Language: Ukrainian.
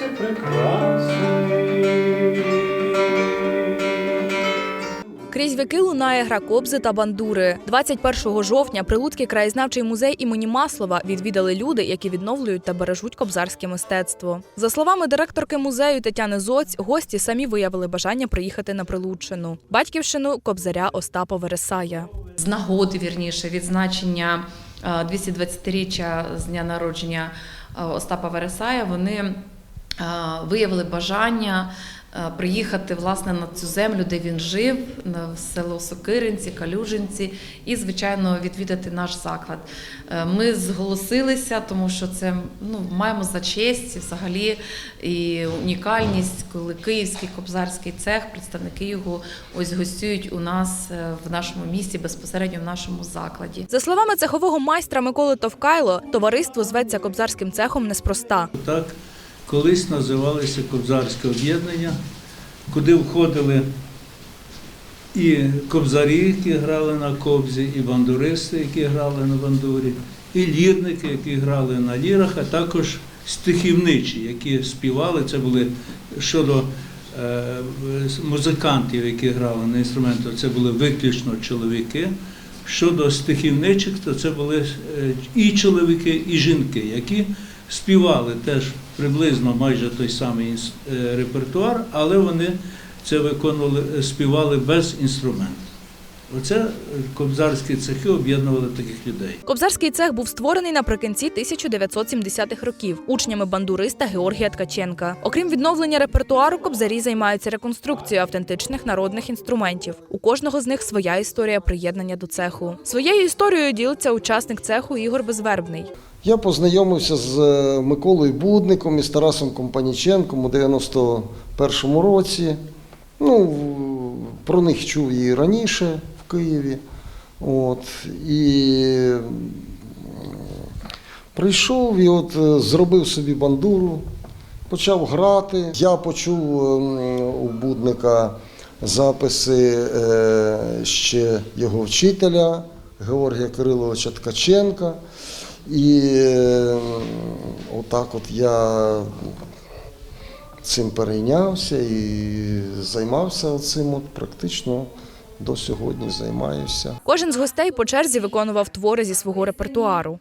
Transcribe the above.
все прекрасний. Крізь віки лунає гра кобзи та бандури. 21 жовтня прилуцький краєзнавчий музей імені Маслова відвідали люди, які відновлюють та бережуть кобзарське мистецтво. За словами директорки музею Тетяни Зоць, гості самі виявили бажання приїхати на Прилуччину, батьківщину кобзаря Остапа Вересая. З нагоди вірніше відзначення е, 220-річчя з дня народження е, Остапа Вересая. Вони виявили бажання приїхати власне на цю землю, де він жив, на в село Сокиринці, Калюжинці, і звичайно відвідати наш заклад. Е, Ми зголосилися, тому що це ну маємо за честь взагалі і унікальність, коли київський кобзарський цех, представники його ось гостюють у нас е, в нашому місті, безпосередньо в нашому закладі. За словами цехового майстра Миколи Товкайло, товариство зветься кобзарським цехом неспроста. Так, колись називалося Кобзарське об'єднання, куди входили і кобзарі, які грали на кобзі, і бандуристи, які грали на бандурі, і лірники, які грали на лірах, а також стихівничі, які співали. Це були щодо е, музикантів, які грали на інструментах, це були виключно чоловіки. Щодо стихівничих, то це були е, і чоловіки, і жінки, які співали теж приблизно майже той самий е, репертуар, але вони це виконували, е, співали без інструменту. Оце е, кобзарські цехи об'єднували таких людей. Кобзарський цех був створений наприкінці 1970-х років учнями бандуриста Георгія Ткаченка. Окрім відновлення репертуару, кобзарі займаються реконструкцією автентичних народних інструментів. У кожного з них своя історія приєднання до цеху. Своєю історією ділиться учасник цеху Ігор Безвербний. Я познайомився з е, Миколою Будником і з Тарасом Компаніченком у 91-му році. Ну, про них чув і раніше Києві. От, і прийшов і от е, зробив собі бандуру, почав грати. Я почув ем, у Будника записи е, ще його вчителя Георгія Кириловича Ткаченка. І е, отак от я цим перейнявся і займався цим от практично до сьогодні займаюся. Кожен з гостей по черзі виконував твори зі свого репертуару.